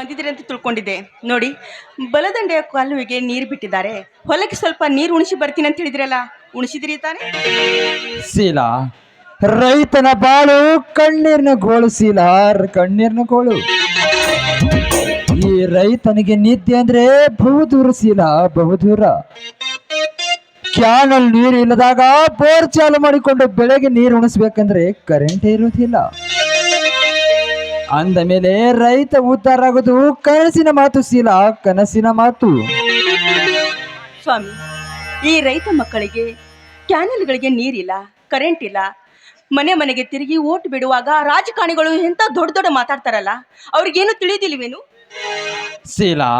ಬಂದಿದ್ದೀರಿ ಅಂತ ತಿಳ್ಕೊಂಡಿದ್ದೆ. ನೋಡಿ, ಬಲದಂಡೆಯ ಕಾಲುವೆಗೆ ನೀರು ಬಿಟ್ಟಿದ್ದಾರೆ. ಹೊಲಕ್ಕೆ ಸ್ವಲ್ಪ ನೀರು ಉಣಿಸಿ ಬರ್ತೀನಿ ಅಂತ ಹೇಳಿದ್ರಲ್ಲ, ಉಣಿಸಿದಿರಿ ತಾನೆ? ಶೀಲ ರೈತನ ಬಾಳು, ಕಣ್ಣೀರ್ನ ಗೋಳು ಶೀಲ ಕಣ್ಣೀರ್ನ ಗೋಳು. ಈ ರೈತನಿಗೆ ನಿದ್ದೆ ಅಂದ್ರೆ ಬಹುದೂರ ಶೀಲ ಬಹುದೂರ. ಕ್ಯಾನಲ್ ನೀರು ಇಲ್ಲದಾಗ ಬೋರ್ ಚಾಲು ಮಾಡಿಕೊಂಡು ಬೆಳೆಗೆ ನೀರು ಉಣಿಸ್ಬೇಕಂದ್ರೆ ಕರೆಂಟ್ ಇರುವುದಿಲ್ಲ ಅಂದ ಮೇಲೆ ರೈತ ಉದ್ಧಾರ ಆಗೋದು ಕನಸಿನ ಮಾತು ಶೀಲ ಕನಸಿನ ಮಾತು. ಸ್ವಾಮಿ ಈ ರೈತ ಮಕ್ಕಳಿಗೆ ಕ್ಯಾನಲ್ಗಳಿಗೆ ನೀರಿಲ್ಲ ಕರೆಂಟ್ ಇಲ್ಲ. ಮನೆ ಮನೆಗೆ ತಿರುಗಿ ಓಟ್ ಬಿಡುವಾಗ ರಾಜಕಾರಣಿಗಳು ಎಂತ ದೊಡ್ಡ ದೊಡ್ಡ ಮಾತಾಡ್ತಾರಲ್ಲ ಅವ್ರಿಗೇನು ತಿಳಿದಿಲ್ವೇನು? ಶೀಲಾ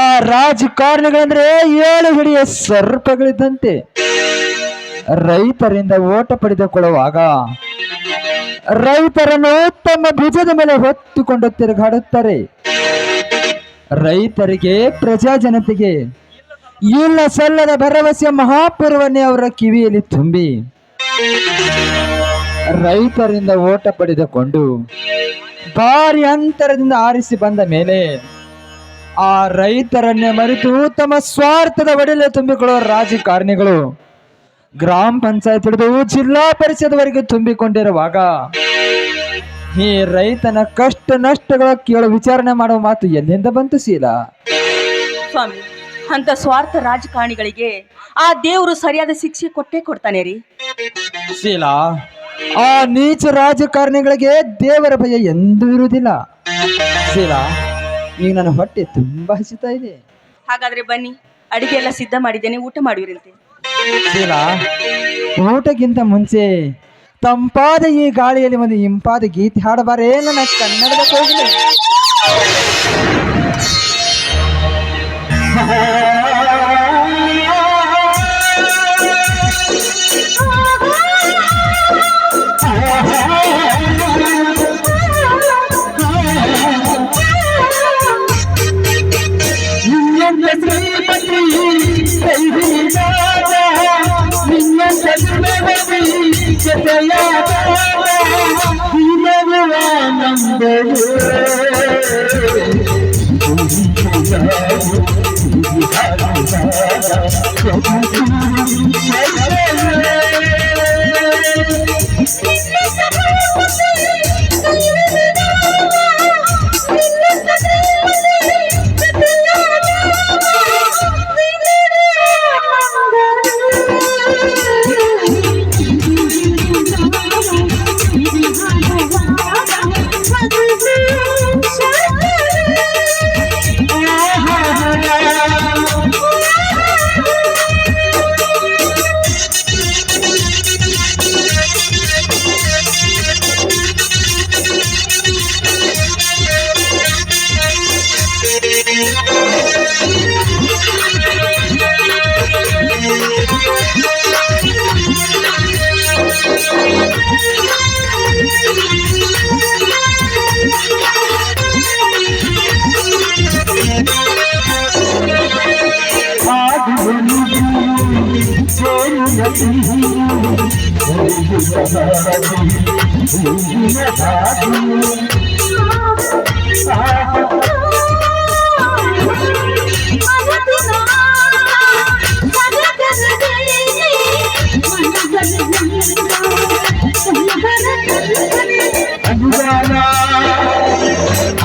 ಆ ರಾಜಕಾರಣಿಗಳಂದ್ರೆ ಏಳು ಹಿಡಿಯ ಸರ್ಪಗಳಿದ್ದಂತೆ. ರೈತರಿಂದ ಓಟ ಪಡೆದುಕೊಳ್ಳುವಾಗ ರೈತರನ್ನು ತಮ್ಮ ಭುಜದ ಮೇಲೆ ಹೊತ್ತುಕೊಂಡು ತಿರುಗಾಡುತ್ತಾರೆ. ರೈತರಿಗೆ, ಪ್ರಜಾ ಜನತೆಗೆ ಇಲ್ಲ ಸಲ್ಲದ ಭರವಸೆ ಮಹಾಪುರವನ್ನೇ ಅವರ ಕಿವಿಯಲ್ಲಿ ತುಂಬಿ. ರೈತರಿಂದ ಓಟ ಪಡೆದುಕೊಂಡು ಭಾರಿ ಅಂತರದಿಂದ ಆರಿಸಿ ಬಂದ ಮೇಲೆ ಆ ರೈತರನ್ನೇ ಮರೆತು ತಮ್ಮ ಸ್ವಾರ್ಥದ ಒಡೆಲೆ ತುಂಬಿಕೊಳ್ಳುವ ರಾಜಕಾರಣಿಗಳು ಗ್ರಾಮ ಪಂಚಾಯತ್ ಹಿಡಿದು ಜಿಲ್ಲಾ ಪರಿಷತ್ವರೆಗೆ ತುಂಬಿಕೊಂಡಿರುವಾಗ ಈ ರೈತನ ಕಷ್ಟ ನಷ್ಟಗಳ ಕೇಳ ವಿಚಾರಣೆ ಮಾಡುವ ಮಾತು ಎಲ್ಲಿಂದ ಬಂತು ಶೀಲ? ಸ್ವಾಮಿ ಅಂತ ಸ್ವಾರ್ಥ ರಾಜಕಾರಣಿಗಳಿಗೆ ಆ ದೇವರು ಸರಿಯಾದ ಶಿಕ್ಷೆ ಕೊಟ್ಟೇ ಕೊಡ್ತಾನೆ ರೀ. ಶೀಲ ಆ ನೀಚ ರಾಜಕಾರಣಿಗಳಿಗೆ ದೇವರ ಭಯ ಎಂದೂ ಇರುವುದಿಲ್ಲ. ಶೀಲ ಈಗ ನನ್ನ ಹೊಟ್ಟೆ ತುಂಬಾ ಹಸಿತಾ ಇದೆ. ಹಾಗಾದ್ರೆ ಬನ್ನಿ ಅಡಿಗೆ ಎಲ್ಲ ಸಿದ್ಧ ಮಾಡಿದ್ದೇನೆ ಊಟ ಮಾಡುವಿರಂತೆ. ಊಟಕ್ಕಿಂತ ಮುಂಚೆ ತಂಪಾದ ಈ ಗಾಳಿಯಲ್ಲಿ ಒಂದು ಇಂಪಾದ ಗೀತೆ ಹಾಡಬಾರೇ ನನ್ನ ಕನ್ನಡದ ಕೋಗಿಲೆ. ಅನುರಾಗ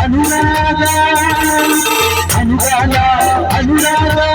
అనురాధ అనురాధ అనురాధ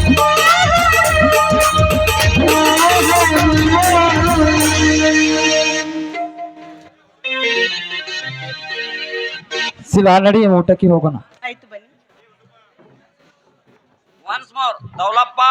ಶಿಲಾ ನಡಿ ಊಟಕ್ಕೆ ಹೋಗೋಣ ಆಯ್ತು ಬನ್ನಿ once more Daulappa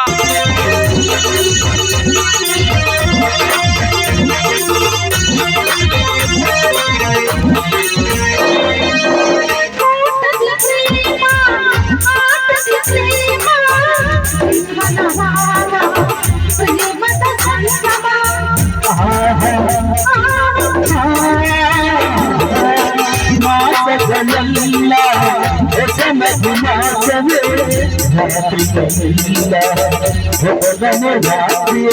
Ah, ah, ah, ah, ah. लल्ला ऐसे मदीना चले रात्रि का लीला हो रमजान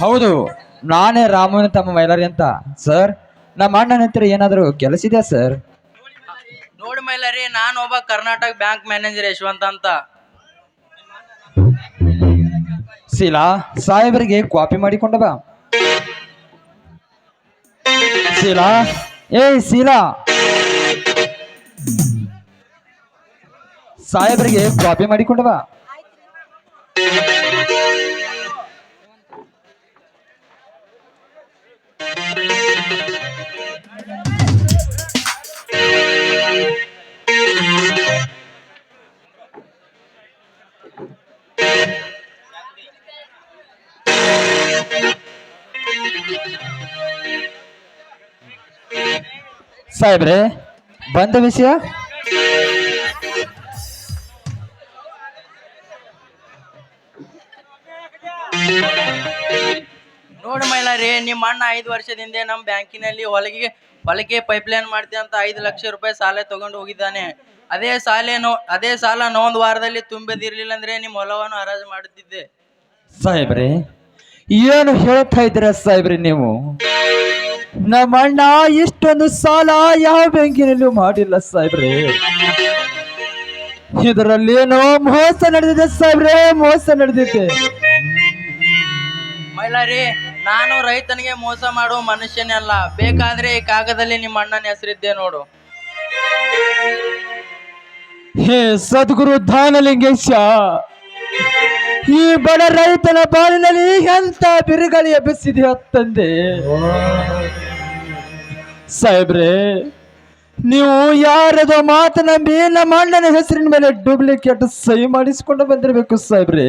ಹೌದು. ನಾನೇ ರಾಮನ ತಮ್ಮ ಮೈಲಾರಿ ಅಂತ. ಸರ್ ನಮ್ಮ ಅಣ್ಣನ ಹತ್ತಿರ ಏನಾದರೂ ಕೆಲಸ ಇದೆಯಾ ಸರ್? ನೋಡಿ ಮೈಲಾರಿ ನಾನು ಒಬ್ಬ ಕರ್ನಾಟಕ ಬ್ಯಾಂಕ್ ಮ್ಯಾನೇಜರ್ ಯಶವಂತ ಅಂತ. ಶೀಲಾ ಸಾಹೇಬರಿಗೆ ಕಾಪಿ ಮಾಡಿಕೊಂಡ ಬಾ. ಶೀಲಾ ಏ ಶೀಲಾ ಸಾಹೇಬರಿಗೆ ಕಾಪಿ ಮಾಡಿಕೊಂಡ ಬಾ. ಸಾಹೇಬ್ರೆ ಬಂದ ವಿಷಯ? ನೋಡಿ ಮೈಲಾರಿ ನಿಮ್ಮ ಅಣ್ಣ ಐದು ವರ್ಷದಿಂದ ನಮ್ಮ ಬ್ಯಾಂಕಿನಲ್ಲಿ ಹೊಲಗೆ ಹೊಲಕ್ಕೆ ಪೈಪ್ಲೈನ್ ಮಾಡ್ತೀವಿ ಅಂತ ಐದು ಲಕ್ಷ ರೂಪಾಯಿ ಸಾಲ ತಗೊಂಡು ಹೋಗಿದ್ದಾನೆ. ಅದೇ ಸಾಲ ಅದೇ ಸಾಲ ಒಂದು ವಾರದಲ್ಲಿ ತುಂಬದಿರ್ಲಿಲ್ಲ ಅಂದ್ರೆ ನಿಮ್ಮ ಹೊಲವನ್ನು ಹರಾಜು ಮಾಡುತ್ತಿದ್ದೆ. ಸಾಹೇಬ್ರೆ ಏನು ಹೇಳ್ತಾ ಇದ್ದೀರ ಸಾಹೇಬ್ರೆ ನೀವು? ನಮ್ಮ ಅಣ್ಣ ಇಷ್ಟೊಂದು ಸಾಲ ಯಾವ ಬ್ಯಾಂಕಿನಲ್ಲೂ ಮಾಡಿಲ್ಲ ಸಾಹೇಬ್ರೆ. ಇದರಲ್ಲೇನೋ ಮೋಸ ನಡೆದಿದೆ ಸಾಹೇಬ್ರೆ ಮೋಸ ನಡೆದಿದೆ. ಮೈಲಾರಿ ನಾನು ರೈತನಿಗೆ ಮೋಸ ಮಾಡುವ ಮನುಷ್ಯನೇ ಅಲ್ಲ. ಬೇಕಾದ್ರೆ ಈ ಕಾಗದಲ್ಲಿ ನಿಮ್ಮ ಅಣ್ಣನ ಹೆಸರಿದ್ದೆ ನೋಡು. ಹೇ ಸದ್ಗುರು ದಾನಲಿಂಗೇಶ. ಈ ಬಡ ರೈತನ ಬಾಳಿನಲ್ಲಿ ಎಂತ ಬಿರುಗಾಳಿ ಎಬ್ಬಿಸಿದೆ ತಂದೆ ಸಾಹೇಬ್ರೆ, ನೀವು ಯಾರದೋ ಮಾತು ನಂಬಿ ನಮ್ಮ ಅಣ್ಣನ ಹೆಸರಿನ ಮೇಲೆ ಡೂಪ್ಲಿಕೇಟ್ ಸಹಿ ಮಾಡಿಸಿಕೊಂಡು ಬಂದಿರಬೇಕು ಸಾಹೇಬ್ರೆ?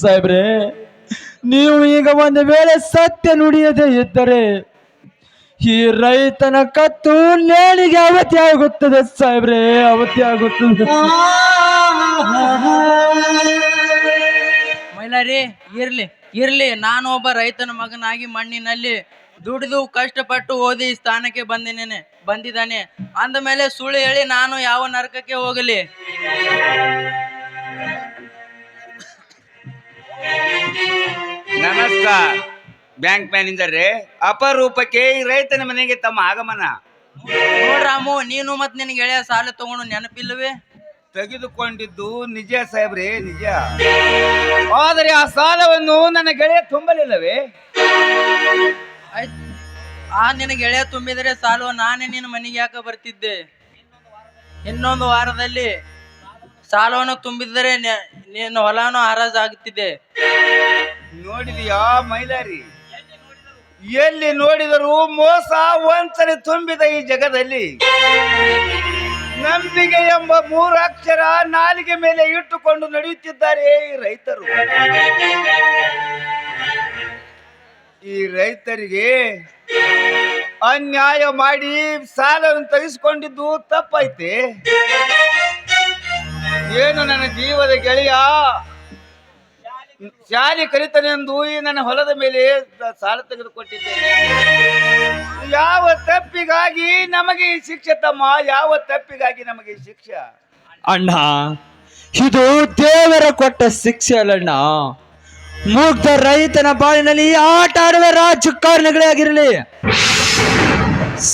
ಸಾಹೇಬ್ರೆ, ನೀವು ಈಗ ಒಂದು ವೇಳೆ ಸತ್ಯ ನುಡಿಯದೇ ಇದ್ದರೆ ಈ ರೈತನ ಕತ್ತು ನೇಣಿಗೆ ಅವತಿ ಆಗುತ್ತದೆ ಸಾಹೇಬ್ರೆ ಅವತಿ ಆಗುತ್ತದೆ. ಮೈಲಾರಿ ಇರ್ಲಿ ಇರ್ಲಿ. ನಾನು ಒಬ್ಬ ರೈತನ ಮಗನಾಗಿ ಮಣ್ಣಿನಲ್ಲಿ ದುಡಿದು ಕಷ್ಟಪಟ್ಟು ಓದಿ ಈ ಸ್ಥಾನಕ್ಕೆ ಬಂದಿನೇನೆ ಬಂದಿದ್ದಾನೆ. ಅಂದ ಮೇಲೆ ಸುಳ್ಳು ಹೇಳಿ ನಾನು ಯಾವ ನರಕಕ್ಕೆ ಹೋಗಲಿ? ನಮಸ್ಕಾರ. ಬ್ಯಾಂಕ್ ಮ್ಯಾನೇಜರ್ ರೇ ಅಪರೂಪಕ್ಕೆ ಈ ರೈತನ ಮನೆಗೆ ತಮ್ಮ ಆಗಮನ. ನೋಡ್ರಾಮು ನೀನು ಮತ್ ನಿನ್ಗೆ ಎಳೆಯ ಸಾಲ ತಗೊಂಡು ನೆನಪಿಲ್ಲವೇ? ತೆಗೆದುಕೊಂಡಿದ್ದು ನಿಜ ಸಾಹೇಬ್ರೆ ನಿಜ. ಆದರೆ ಆ ಸಾಲವನ್ನು ನನ್ನ ಗೆಳೆಯ ತುಂಬಲಿಲ್ಲವೇ? ಆಯ್ತ್. ಆ ನಿನ್ನ ಗೆಳೆಯ ತುಂಬಿದರೆ ಸಾಲು ನಾನೇ ನಿನ್ನ ಮನೆಗೆ ಯಾಕೆ ಬರ್ತಿದ್ದೆ? ಇನ್ನೊಂದು ವಾರದಲ್ಲಿ ಸಾಲವನ್ನು ತುಂಬಿದರೆ ನೆ- ನಿನ್ನ ಹೊಲನು ಹರಾಜ್ ಆಗುತ್ತಿದೆ ನೋಡಿದೆಯಾ ಮೈಲಾರಿ? ಎಲ್ಲಿ ನೋಡಿದರೂ ಮೋಸ ವಂಚನೆ ತುಂಬಿದ ಈ ಜಗದಲ್ಲಿ. ನಂಬಿಕೆ ಎಂಬ ಮೂರು ಅಕ್ಷರ ನಾಲಿಗೆ ಮೇಲೆ ಇಟ್ಟುಕೊಂಡು ನಡೆಯುತ್ತಿದ್ದಾರೆ ಈ ರೈತರು. ಈ ರೈತರಿಗೆ ಅನ್ಯಾಯ ಮಾಡಿ ಸಾಲವನ್ನು ತೆಗೆಸಿಕೊಂಡಿದ್ದು ತಪ್ಪೈತೆ. ಏನು ನನ್ನ ಜೀವದ ಗೆಳೆಯ? ಶಾಲೆ ಕಲಿತನೆಂದು ಈ ನನ್ನ ಹೊಲದ ಮೇಲೆ ಸಾಲ ತೆಗೆದುಕೊಟ್ಟಿದ್ದೇನೆ. ಯಾವ ತಪ್ಪಿಗಾಗಿ ನಮಗೆ ಈ ಶಿಕ್ಷೆ ತಮ್ಮ? ಯಾವ ತಪ್ಪಿಗಾಗಿ ನಮಗೆ ಶಿಕ್ಷೆ? ಅಣ್ಣ, ಇದು ದೇವರ ಕೊಟ್ಟ ಶಿಕ್ಷೆ ಅಲ್ಲಣ್ಣ. ಮುಗ್ಧ ರೈತನ ಬಾಳಿನಲ್ಲಿ ಆಟ ಆಡುವ ರಾಜಕಾರಣಿಗಳೇ ಆಗಿರಲಿ,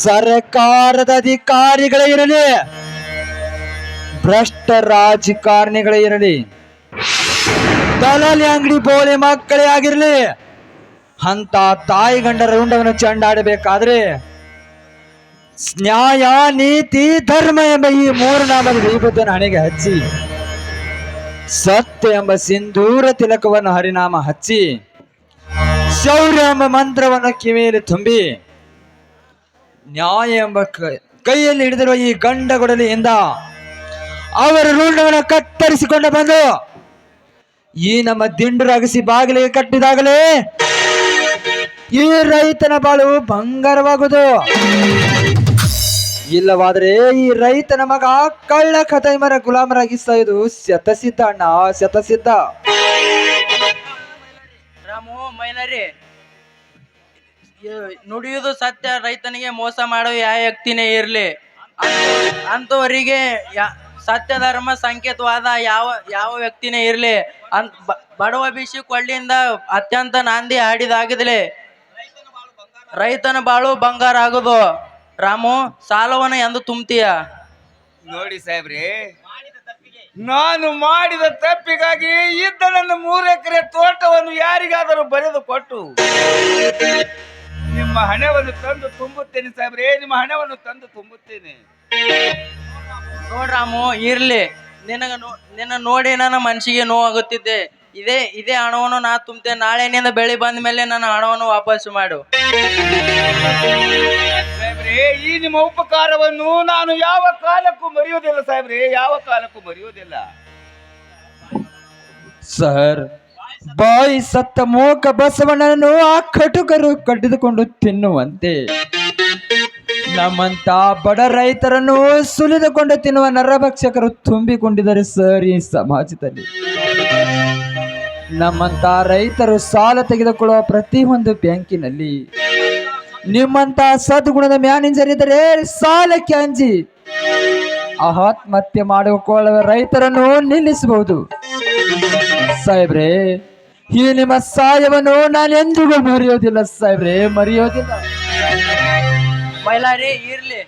ಸರ್ಕಾರದ ಅಧಿಕಾರಿಗಳೇ ಇರಲಿ, ಭ್ರಷ್ಟ ರಾಜಕಾರಣಿಗಳೇ ಇರಲಿ, ದಲಾಲಿ ಅಂಗಡಿ ಬೋಳಿ ಮಕ್ಕಳೇ ಆಗಿರಲಿ ಅಂತ ತಾಯಿ ಗಂಡರ ರುಂಡವನ್ನು ಚೆಂಡಾಡಬೇಕಾದ್ರೆ ನ್ಯಾಯ, ನೀತಿ, ಧರ್ಮ ಎಂಬ ಈ ಮೂರು ನಾಮದ ದೀಪವನ್ನು ಹಣೆಗೆ ಹಚ್ಚಿ, ಸತ್ಯ ಎಂಬ ಸಿಂಧೂರ ತಿಲಕವನ್ನು ಹರಿನಾಮ ಹಚ್ಚಿ, ಶೌರ್ಯ ಎಂಬ ಮಂತ್ರವನ್ನು ಕಿವಿಯಲ್ಲಿ ತುಂಬಿ, ನ್ಯಾಯ ಎಂಬ ಕೈಯಲ್ಲಿ ಹಿಡಿದಿರುವ ಈ ಗಂಡ ಗೊಡಲಿಯಿಂದ ಅವರ ಋಣವನ್ನು ಕತ್ತರಿಸಿಕೊಂಡು ಬಂದು, ಈ ನಮ್ಮ ದಿಂಡು ರಗಿಸಿ ಬಾಗಿಲಿಗೆ ಕಟ್ಟಿದಾಗಲೇ ಈ ರೈತನ ಬಾಳು ಬಂಗಾರವಾಗುವುದು. ಇಲ್ಲವಾದರೆ ಈ ರೈತನ ಮಗ ಕಳ್ಳ ಕತೈಮರ ಗುಲಾಮರಾಗಿ ಇದು ಶತಸಿದ್ಧ ಅಣ್ಣ ಶತಸಿದ್ಧ. ರಾಮು, ಮೈಲಾರಿ ನುಡಿಯುದು ನುಡಿಯುವುದು ಸತ್ಯ, ರೈತನಿಗೆ ಮೋಸ ಮಾಡೋ ಯಾವ ವ್ಯಕ್ತಿನೇ ಇರಲಿ. ಅಂತವರಿಗೆ ಸತ್ಯ ಧರ್ಮ ಸಂಕೇತವಾದ ಯಾವ ಯಾವ ವ್ಯಕ್ತಿನೇ ಇರಲಿ. ಅಂತ ಬಡವ ಬಿಸಿ ಕೊಳ್ಳಿಯಿಂದ ಅತ್ಯಂತ ನಾಂದಿ ಹಾಡಿದಾಗಿದ್ಲೆ. ರೈತನ ಬಾಳು ಬಂಗಾರ ಆಗೋದು. ರಾಮು ಸಾಲವನ್ನ ಎಂದು ತುಂಬ್ತೀಯ? ನೋಡಿ ಸಾಹೇಬ್ರಿ ನಾನು ಮಾಡಿದ ತಪ್ಪಿಗಾಗಿ ಇದ್ದ ನನ್ನ ಮೂರು ಎಕರೆ ತೋಟವನ್ನು ಯಾರಿಗಾದರೂ ಬರೆದು ಕೊಟ್ಟು ನಿಮ್ಮ ಹಣವನ್ನು ತಂದು ತುಂಬುತ್ತೇನೆ ಸಾಹೇಬ್ರೆ ನಿಮ್ಮ ಹಣವನ್ನು ತಂದು ತುಂಬುತ್ತೇನೆ. ನೋಡ್ರಾಮು ಇರ್ಲಿ. ನಿನಗ ನೋ ನಿನ್ನ ನೋಡಿ ನನ್ನ ಮನಸ್ಸಿಗೆ ನೋವಾಗುತ್ತಿದ್ದೆ. ಇದೇ ಇದೇ ಹಣವನ್ನು ನಾ ನಾಳೆ ನಾಳೆನಿಂದ ಬೆಳಿ ಬಂದ ಮೇಲೆ ನನ್ನ ಹಣವನ್ನು ವಾಪಸ್ ಮಾಡು. ಸಾಹೇಬ್ರೆ ಈ ನಿಮ್ಮ ಉಪಕಾರವನ್ನು ನಾನು ಯಾವ ಕಾಲಕ್ಕೂ ಮರೆಯುವುದಿಲ್ಲ ಸಾಹೇಬ್ರೆ ಯಾವ ಕಾಲಕ್ಕೂ ಮರೆಯುವುದಿಲ್ಲ. ಸರ್ ಬಾಯಿ ಸತ್ತ ಮೂಕ ಬಸವಣ್ಣನನ್ನು ಆ ಕಟುಕರು ಕಟ್ಟಿದುಕೊಂಡು ತಿನ್ನುವಂತೆ. ನಮ್ಮಂತ ಬಡ ರೈತರನ್ನು ಸುಲಿದುಕೊಂಡು ತಿನ್ನುವ ನರಭಕ್ಷಕರು ತುಂಬಿಕೊಂಡಿದ್ದಾರೆ ಸರ್ ಈ ಸಮಾಜದಲ್ಲಿ. ನಮ್ಮಂತ ರೈತರು ಸಾಲ ತೆಗೆದುಕೊಳ್ಳುವ ಪ್ರತಿಯೊಂದು ಬ್ಯಾಂಕಿನಲ್ಲಿ ನಿಮ್ಮಂತ ಸದ್ಗುಣದ ಮ್ಯಾನೇಜರ್ ಇದ್ದರೆ ಸಾಲಕ್ಕೆ ಅಂಜಿ. ಆತ್ಮಹತ್ಯೆ ಮಾಡಿಕೊಳ್ಳುವ ರೈತರನ್ನು ನಿಲ್ಲಿಸಬಹುದು. ಸಾಹೇಬ್ರೆ, ಈ ನಿಮ್ಮ ಸಹಾಯವನ್ನು ನಾನು ಎಂದಿಗೂ ಮರೆಯೋದಿಲ್ಲ ಸಾಹೇಬ್ರೆ, ಮರೆಯೋದಿಲ್ಲ. ಮೈಲಾರಿ, ಇರ್ಲಿ.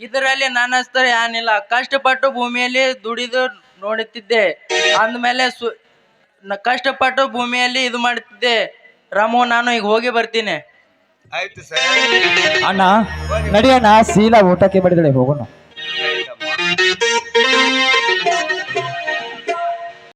ಇದರಲ್ಲಿ ನನ್ನ ಏನಿಲ್ಲ ಕಷ್ಟಪಟ್ಟು ಭೂಮಿಯಲ್ಲಿ ದುಡಿದು ನೋಡುತ್ತಿದ್ದೆ. ಅಂದಮೇಲೆ ಸು ನ- ಕಷ್ಟಪಟ್ಟು ಭೂಮಿಯಲ್ಲಿ ಇದು ಮಾಡ್ತಿದ್ದೆ. ರಾಮು ನಾನು ಈಗ ಹೋಗಿ ಬರ್ತೀನಿ. ಆಯ್ತು ಸರ್. ಅಣ್ಣ ನಡಿ ಅಣ್ಣ ಊಟಕ್ಕೆ ಬಡಿದಳೆ ಹೋಗೋಣ.